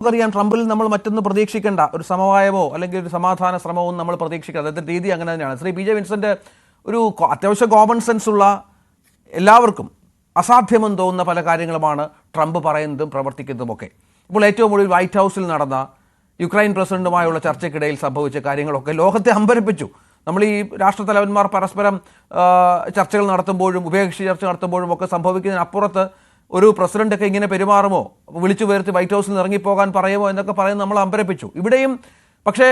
നമുക്കറിയാം ട്രംപിൽ നമ്മൾ മറ്റൊന്ന് പ്രതീക്ഷിക്കേണ്ട. ഒരു സമവായമോ അല്ലെങ്കിൽ ഒരു സമാധാന ശ്രമവും നമ്മൾ പ്രതീക്ഷിക്കുക അദ്ദേഹത്തിന്റെ രീതി അങ്ങനെ തന്നെയാണ്. ശ്രീ പി ജെ വിൻസെന്റ് ഒരു അത്യാവശ്യം കോമൺ സെൻസ് ഉള്ള എല്ലാവർക്കും അസാധ്യമെന്ന് തോന്നുന്ന പല കാര്യങ്ങളുമാണ് ട്രംപ് പറയുന്നതും പ്രവർത്തിക്കുന്നതുമൊക്കെ. ഇപ്പോൾ ഏറ്റവും ഒടുവിൽ വൈറ്റ് ഹൗസിൽ നടന്ന യുക്രൈൻ പ്രസിഡന്റുമായുള്ള ചർച്ചയ്ക്കിടയിൽ സംഭവിച്ച കാര്യങ്ങളൊക്കെ ലോകത്തെ അമ്പരപ്പിച്ചു. നമ്മൾ ഈ രാഷ്ട്രത്തലവന്മാർ പരസ്പരം ചർച്ചകൾ നടത്തുമ്പോഴും ഉഭയകക്ഷി ചർച്ച നടത്തുമ്പോഴും ഒക്കെ സംഭവിക്കുന്നതിനപ്പുറത്ത് ഒരു പ്രസിഡന്റൊക്കെ ഇങ്ങനെ പെരുമാറുമോ? വിളിച്ചു വരുത്തി വൈറ്റ് ഹൗസിൽ നിന്ന് ഇറങ്ങിപ്പോകാൻ പറയുമോ എന്നൊക്കെ പറയുന്നത് നമ്മൾ അമ്പരപ്പിച്ചു. ഇവിടെയും പക്ഷേ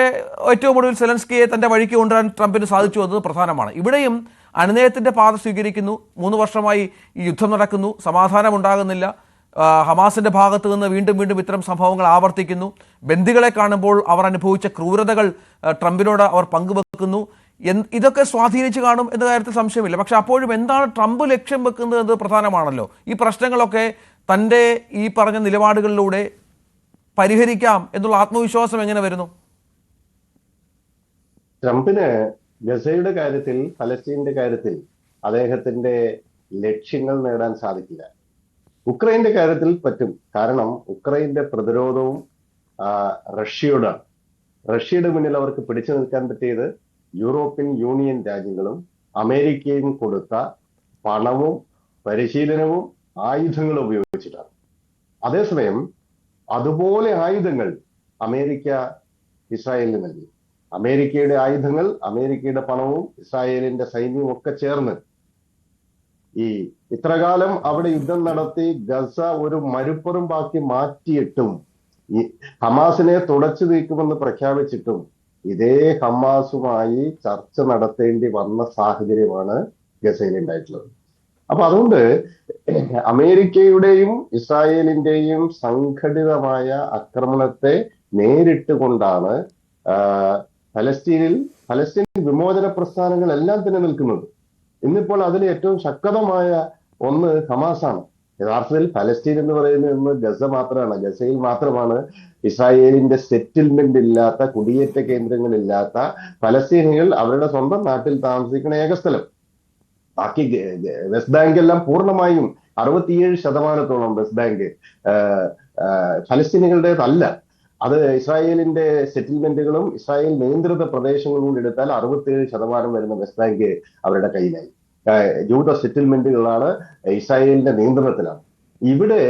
ഏറ്റവും ഒടുവിൽ സെലൻസ്കിയെ തന്റെ വഴിക്ക് കൊണ്ടുവരാൻ ട്രംപിന് സാധിച്ചു എന്നത് പ്രധാനമാണ്. ഇവിടെയും അനുനയത്തിന്റെ പാത സ്വീകരിക്കുന്നു. മൂന്ന് വർഷമായി ഈ യുദ്ധം നടക്കുന്നു. സമാധാനം ഉണ്ടാകുന്നില്ല ഹമാസിന്റെ ഭാഗത്ത് നിന്ന് വീണ്ടും വീണ്ടും ഇത്തരം സംഭവങ്ങൾ ആവർത്തിക്കുന്നു. ബന്ദികളെ കാണുമ്പോൾ അവർ അനുഭവിച്ച ക്രൂരതകൾ ട്രംപിനോട് അവർ പങ്കുവെക്കുന്നു. ഇതൊക്കെ സ്വാധീനിച്ച് കാണും എന്ന കാര്യത്തിൽ സംശയമില്ല. പക്ഷെ അപ്പോഴും എന്താണ് ട്രംപ് ലക്ഷ്യം വെക്കുന്നത് എന്നത് പ്രധാനമാണല്ലോ. ഈ പ്രശ്നങ്ങളൊക്കെ തന്റെ ഈ പറഞ്ഞ നിലപാടുകളിലൂടെ പരിഹരിക്കാം എന്നുള്ള ആത്മവിശ്വാസം എങ്ങനെ വരുന്നു? ട്രംപിന് ഗസയുടെ കാര്യത്തിൽ ഫലസ്തീന്റെ കാര്യത്തിൽ അദ്ദേഹത്തിന്റെ ലക്ഷ്യങ്ങൾ നേടാൻ സാധിക്കില്ല. ഉക്രൈന്റെ കാര്യത്തിൽ പറ്റും. കാരണം ഉക്രൈന്റെ പ്രതിരോധവും റഷ്യയോടാണ് റഷ്യയുടെ മുന്നിൽ അവർക്ക് പിടിച്ചു നിൽക്കാൻ പറ്റിയത് യൂറോപ്യൻ യൂണിയൻ രാജ്യങ്ങളും അമേരിക്കയും കൊടുത്ത പണവും പരിശീലനവും ആയുധങ്ങളും ഉപയോഗിച്ചിട്ടാണ്. അതേസമയം അതുപോലെ ആയുധങ്ങൾ അമേരിക്ക ഇസ്രായേലിന് നൽകി. അമേരിക്കയുടെ ആയുധങ്ങൾ അമേരിക്കയുടെ പണവും ഇസ്രായേലിന്റെ സൈന്യവും ഒക്കെ ചേർന്ന് ഈ ഇത്രകാലം അവിടെ യുദ്ധം നടത്തി ഗസ ഒരു മരുപ്പുറമ്പാക്കി മാറ്റിയിട്ടും ഈ ഹമാസിനെ തുടച്ചു നീക്കുമെന്ന് പ്രഖ്യാപിച്ചിട്ടും ഇതേ ഹമാസുമായി ചർച്ച നടത്തേണ്ടി വന്ന സാഹചര്യമാണ് ഗസയിൽ ഉണ്ടായിട്ടുള്ളത്. അപ്പൊ അതുകൊണ്ട് അമേരിക്കയുടെയും ഇസ്രായേലിന്റെയും സംഘടിതമായ ആക്രമണത്തെ നേരിട്ട് കൊണ്ടാണ് ഫലസ്തീനിൽ ഫലസ്തീൻ വിമോചന പ്രസ്ഥാനങ്ങൾ എല്ലാം തന്നെ നിൽക്കുന്നത്. ഇന്നിപ്പോൾ അതിൽ ഏറ്റവും ശക്തമായ ഒന്ന് ഹമാസാണ്. യഥാർത്ഥത്തിൽ ഫലസ്തീൻ എന്ന് പറയുന്നത് ഗസ മാത്രമാണ്. ഗസയിൽ മാത്രമാണ് ഇസ്രായേലിന്റെ സെറ്റിൽമെന്റ് ഇല്ലാത്ത കുടിയേറ്റ കേന്ദ്രങ്ങളില്ലാത്ത ഫലസ്തീനികൾ അവരുടെ സ്വന്തം നാട്ടിൽ താമസിക്കുന്ന ഏക സ്ഥലം ബാക്കി വെസ്റ്റ് ബാങ്ക് എല്ലാം പൂർണമായും അറുപത്തിയേഴ് ശതമാനത്തോളം വെസ്റ്റ് ബാങ്ക് ഫലസ്തീനികളുടേതല്ല. അത് ഇസ്രായേലിന്റെ സെറ്റിൽമെന്റുകളും ഇസ്രായേൽ നിയന്ത്രിത പ്രദേശങ്ങളും എടുത്താൽ അറുപത്തിയേഴ് ശതമാനം വരുന്ന വെസ്റ്റ് ബാങ്ക് അവരുടെ കയ്യിലായി. ജൂത സെറ്റിൽമെന്റുകളാണ് ഇസ്രായേലിന്റെ നിയന്ത്രണത്തിലാണ്. ഇവിടെ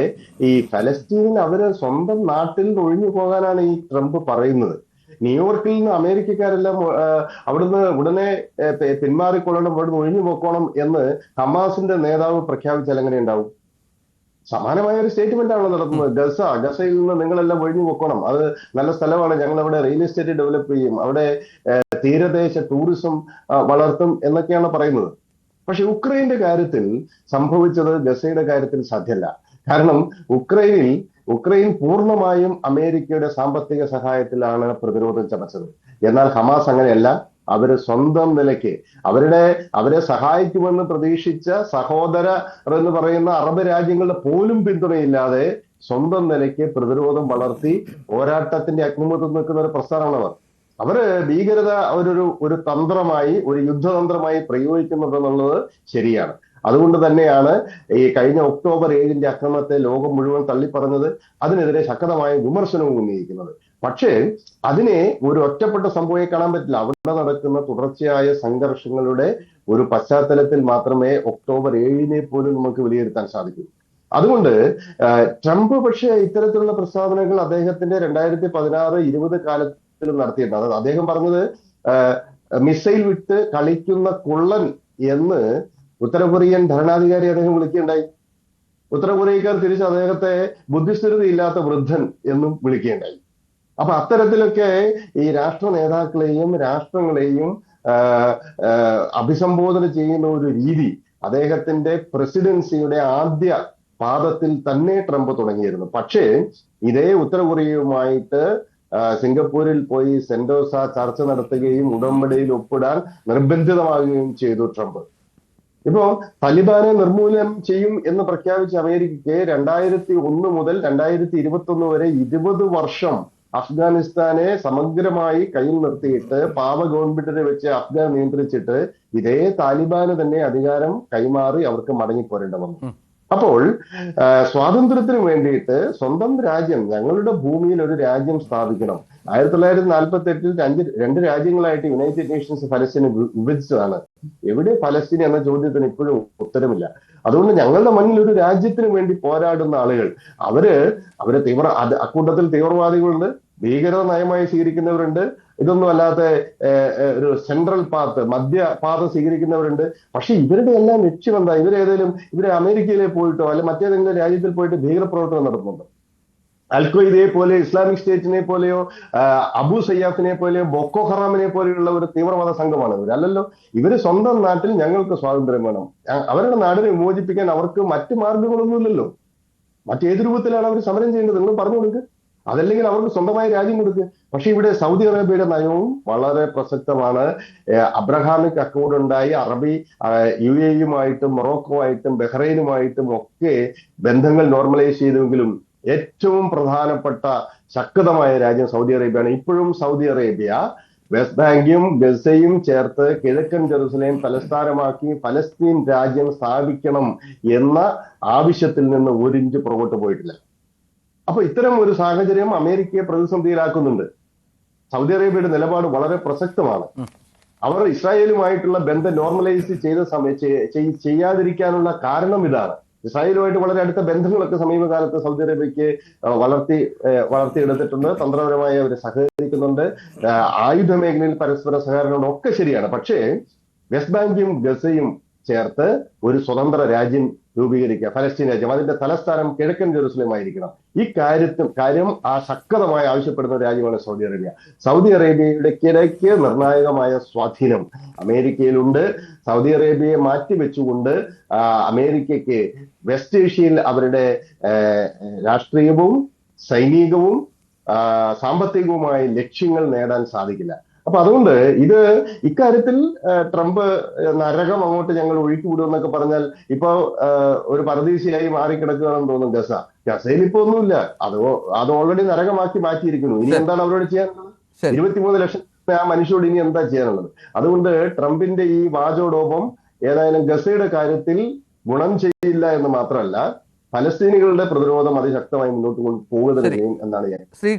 ഈ ഫലസ്തീൻ അവർ സ്വന്തം നാട്ടിൽ ഒഴിഞ്ഞു പോകാനാണ് ഈ ട്രംപ് പറയുന്നത്. ന്യൂയോർക്കിൽ നിന്ന് അമേരിക്കക്കാരെല്ലാം അവിടുന്ന് ഉടനെ പിന്മാറിക്കൊള്ളണം അവിടുന്ന് ഒഴിഞ്ഞു പോക്കോണം എന്ന് ഹമാസിന്റെ നേതാവ് പ്രഖ്യാപിച്ചാൽ എങ്ങനെ ഉണ്ടാവും? സമാനമായ ഒരു സ്റ്റേറ്റ്മെന്റ് ആണ് നടത്തുന്നത് ഗസ ഗസയിൽ നിന്ന് നിങ്ങളെല്ലാം ഒഴിഞ്ഞു പോക്കണം അത് നല്ല സ്ഥലമാണ്. ഞങ്ങൾ അവിടെ റിയൽ എസ്റ്റേറ്റ് ഡെവലപ്പ് ചെയ്യും. അവിടെ തീരദേശ ടൂറിസം വളർത്തും എന്നൊക്കെയാണ് പറയുന്നത്. പക്ഷെ ഉക്രൈന്റെ കാര്യത്തിൽ സംഭവിച്ചത് ഗസയുടെ കാര്യത്തിൽ സാധ്യല്ല കാരണം ഉക്രൈനിൽ ഉക്രൈൻ പൂർണമായും അമേരിക്കയുടെ സാമ്പത്തിക സഹായത്തിലാണ് പ്രതിരോധം ചമച്ചത്. എന്നാൽ ഹമാസ് അങ്ങനെയല്ല. അവർ സ്വന്തം നിലയ്ക്ക് അവരുടെ അവരെ സഹായിക്കുമെന്ന് പ്രതീക്ഷിച്ച സഹോദര എന്ന് പറയുന്ന അറബ് രാജ്യങ്ങളുടെ പോലും പിന്തുണയില്ലാതെ സ്വന്തം നിലയ്ക്ക് പ്രതിരോധം വളർത്തി പോരാട്ടത്തിന്റെ അഗ്നിമുഖത്ത് നിൽക്കുന്ന ഒരു പ്രസ്ഥാനമാണ് അവർ. അവർ ഭീകരത അവരൊരു ഒരു തന്ത്രമായി ഒരു യുദ്ധതന്ത്രമായി പ്രയോഗിക്കുന്നത് എന്നുള്ളത് ശരിയാണ്. അതുകൊണ്ട് തന്നെയാണ് ഈ കഴിഞ്ഞ ഒക്ടോബർ ഏഴിന്റെ അക്രമത്തെ ലോകം മുഴുവൻ തള്ളിപ്പറഞ്ഞത് അതിനെതിരെ ശക്തമായ വിമർശനവും ഉന്നയിക്കുന്നത്. പക്ഷേ അതിനെ ഒരു ഒറ്റപ്പെട്ട സംഭവമായി കാണാൻ പറ്റില്ല. അവിടെ നടക്കുന്ന തുടർച്ചയായ സംഘർഷങ്ങളുടെ ഒരു പശ്ചാത്തലത്തിൽ മാത്രമേ ഒക്ടോബർ ഏഴിനെ പോലും നമുക്ക് വിലയിരുത്താൻ സാധിക്കൂ. അതുകൊണ്ട് ട്രംപ് പക്ഷേ ഇത്തരത്തിലുള്ള പ്രസ്താവനകൾ അദ്ദേഹത്തിന്റെ രണ്ടായിരത്തി പതിനാറ് ഇരുപത് കാലത്തിലും നടത്തിയിട്ടുണ്ട്. അതായത് അദ്ദേഹം പറഞ്ഞത് മിസൈൽ വിട്ട് കളിക്കുന്ന കൊള്ളൻ എന്ന് ഉത്തര കൊറിയൻ ഭരണാധികാരി അദ്ദേഹം വിളിക്കുകയുണ്ടായി. ഉത്തര കൊറിയക്കാർ തിരിച്ച് അദ്ദേഹത്തെ ബുദ്ധിസ്ഥിരത ഇല്ലാത്ത വൃദ്ധൻ എന്നും വിളിക്കുകയുണ്ടായി. അപ്പൊ അത്തരത്തിലൊക്കെ ഈ രാഷ്ട്ര നേതാക്കളെയും രാഷ്ട്രങ്ങളെയും അഭിസംബോധന ചെയ്യുന്ന ഒരു രീതി അദ്ദേഹത്തിന്റെ പ്രസിഡൻസിയുടെ ആദ്യ പാദത്തിൽ തന്നെ ട്രംപ് തുടങ്ങിയിരുന്നു. പക്ഷേ ഇതേ ഉത്തര കൊറിയയുമായിട്ട് സിംഗപ്പൂരിൽ പോയി സെന്റോസ ചർച്ച നടത്തുകയും ഉടമ്പടിയിൽ ഒപ്പിടാൻ നിർബന്ധിതമാകുകയും ചെയ്തു ട്രംപ്. ഇപ്പോ താലിബാനെ നിർമൂലനം ചെയ്യും എന്ന് പ്രഖ്യാപിച്ച അമേരിക്കയ്ക്ക് രണ്ടായിരത്തി ഒന്ന് മുതൽ രണ്ടായിരത്തി ഇരുപത്തി ഒന്ന് വരെ ഇരുപത് വർഷം അഫ്ഗാനിസ്ഥാനെ സമഗ്രമായി കയ്യിൽ നിർത്തിയിട്ട് പാവ ഗവൺമെന്റിനെ വെച്ച് അഫ്ഗാൻ നിയന്ത്രിച്ചിട്ട് ഇതേ താലിബാന് തന്നെ അധികാരം കൈമാറി അവർക്ക് മടങ്ങിപ്പോരേണ്ട വന്നു. അപ്പോൾ സ്വാതന്ത്ര്യത്തിന് വേണ്ടിയിട്ട് സ്വന്തം രാജ്യം ഞങ്ങളുടെ ഭൂമിയിൽ ഒരു രാജ്യം സ്ഥാപിക്കണം. ആയിരത്തി തൊള്ളായിരത്തി നാൽപ്പത്തി എട്ടിൽ രണ്ട് രണ്ട് രാജ്യങ്ങളായിട്ട് യുണൈറ്റഡ് നേഷൻസ് ഫലസ്തീനെ വിഭജിച്ചതാണ്. എവിടെ ഫലസ്തീൻ എന്ന ചോദ്യത്തിന് ഇപ്പോഴും ഉത്തരമില്ല. അതുകൊണ്ട് ഞങ്ങളുടെ മണ്ണിൽ ഒരു രാജ്യത്തിന് വേണ്ടി പോരാടുന്ന ആളുകൾ അവർ അവർ തീവ്ര അക്കൂട്ടത്തിൽ തീവ്രവാദികളുണ്ട് ഭീകരത നയമായി സ്വീകരിക്കുന്നവരുണ്ട് ഇതൊന്നും അല്ലാത്ത ഒരു സെൻട്രൽ പാത്ത് മധ്യ പാത സ്വീകരിക്കുന്നവരുണ്ട്. പക്ഷെ ഇവരുടെ എല്ലാം ലക്ഷ്യം എന്താ? ഇവരേതെങ്കിലും ഇവരെ അമേരിക്കയിലെ പോയിട്ടോ അല്ലെങ്കിൽ മറ്റേതെങ്കിലും രാജ്യത്തിൽ പോയിട്ട് ഭീകരപ്രവർത്തനം നടത്തുന്നുണ്ട്? അൽഖ്വയ്ദയെ പോലെ ഇസ്ലാമിക് സ്റ്റേറ്റിനെ പോലെയോ അബു സയ്യാഫിനെ പോലെയോ ബൊക്കോ ഹറാമിനെ പോലെയുള്ള ഒരു തീവ്രവാദ സംഘമാണ് ഇവർ അല്ലല്ലോ ഇവർ സ്വന്തം നാട്ടിൽ ഞങ്ങൾക്ക് സ്വാതന്ത്ര്യം വേണം. അവരുടെ നാടിനെ വിമോചിപ്പിക്കാൻ അവർക്ക് മറ്റു മാർഗങ്ങളൊന്നുമില്ലല്ലോ. മറ്റേത് രൂപത്തിലാണ് അവർ സമരം ചെയ്യേണ്ടത്? നിങ്ങൾ പറഞ്ഞു കൊടുക്കുക അതല്ലെങ്കിൽ അവർക്ക് സ്വന്തമായി രാജ്യം കൊടുക്കുക പക്ഷെ ഇവിടെ സൗദി അറേബ്യയുടെ നയവും വളരെ പ്രസക്തമാണ്. അബ്രഹാമിക് അക്കൗണ്ട് ഉണ്ടായി. അറബി യു എയുമായിട്ടും മൊറോക്കോ ആയിട്ടും ബഹ്റൈനുമായിട്ടും ഒക്കെ ബന്ധങ്ങൾ നോർമലൈസ് ചെയ്തെങ്കിലും ഏറ്റവും പ്രധാനപ്പെട്ട ശക്തമായ രാജ്യം സൗദി അറേബ്യയാണ്. ഇപ്പോഴും സൗദി അറേബ്യ വെസ്റ്റ് ബാങ്കും ഗസയും ചേർത്ത് കിഴക്കൻ ജെറുസലേം തലസ്ഥാനമാക്കി ഫലസ്തീൻ രാജ്യം സ്ഥാപിക്കണം എന്ന ആവശ്യത്തിൽ നിന്ന് ഒരിഞ്ച് പുറകോട്ട് പോയിട്ടില്ല. അപ്പൊ ഇത്തരം ഒരു സാഹചര്യം അമേരിക്കയെ പ്രതിസന്ധിയിലാക്കുന്നുണ്ട്. സൗദി അറേബ്യയുടെ നിലപാട് വളരെ പ്രസക്തമാണ്. അവർ ഇസ്രായേലുമായിട്ടുള്ള ബന്ധം നോർമലൈസ് ചെയ്ത സമയ ചെയ്- ചെയ്- ചെയ്യാതിരിക്കാനുള്ള കാരണം ഇതാണ്. ഇസ്രായേലുമായിട്ട് വളരെ അടുത്ത ബന്ധങ്ങളൊക്കെ സമീപകാലത്ത് സൗദി അറേബ്യക്ക് വളർത്തി വളർത്തിയെടുത്തിട്ടുണ്ട്. തന്ത്രപരമായി അവർ സഹകരിക്കുന്നുണ്ട്. ആയുധ മേഖലയിൽ പരസ്പര സഹകരണം ഒക്കെ ശരിയാണ്. പക്ഷേ വെസ്റ്റ് ബാങ്കും ഗസയും ചേർത്ത് ഒരു സ്വതന്ത്ര രാജ്യം രൂപീകരിക്കുക. ഫലസ്തീൻ രാജ്യം. അതിന്റെ തലസ്ഥാനം കിഴക്കൻ ജെറുസലേം ആയിരിക്കണം. ഈ കാര്യത്തിൽ കാര്യം ആ ശക്തമായി ആവശ്യപ്പെടുന്ന രാജ്യമാണ് സൗദി അറേബ്യ. സൗദി അറേബ്യയുടെ കിഴക്ക് നിർണായകമായ സ്വാധീനം അമേരിക്കയിലുണ്ട്. സൗദി അറേബ്യയെ മാറ്റിവെച്ചുകൊണ്ട് അമേരിക്കയ്ക്ക് വെസ്റ്റ് ഏഷ്യയിൽ അവരുടെ രാഷ്ട്രീയവും സൈനികവും സാമ്പത്തികവുമായ ലക്ഷ്യങ്ങൾ നേടാൻ സാധിക്കില്ല. അപ്പൊ അതുകൊണ്ട് ഇത് ഇക്കാര്യത്തിൽ ട്രംപ് നരകം അങ്ങോട്ട് ഞങ്ങൾ ഒഴുക്കിവിടുമെന്നൊക്കെ പറഞ്ഞാൽ ഇപ്പൊ ഒരു പരദീശയായി മാറിക്കിടക്കുകയാണെന്ന് തോന്നുന്നു ഗസ. ഗസയിൽ ഇപ്പൊ ഒന്നുമില്ല. അത് അത് ഓൾറെഡി നരകമാക്കി മാറ്റിയിരിക്കുന്നു. ഇനി എന്താണ് അവരോട് ചെയ്യാനുള്ളത് ഇരുപത്തിമൂന്ന് ലക്ഷം ആ മനുഷ്യരോട് ഇനി എന്താ ചെയ്യാനുള്ളത്? അതുകൊണ്ട് ട്രംപിന്റെ ഈ വാചോടോപം ഏതായാലും ഗസയുടെ കാര്യത്തിൽ ഗുണം ചെയ്യില്ല എന്ന് മാത്രമല്ല ഫലസ്തീനികളുടെ പ്രതിരോധം അതിശക്തമായി മുന്നോട്ട് കൊണ്ട് പോകുക തന്നെ എന്നാണ് ഞാൻ ശ്രീ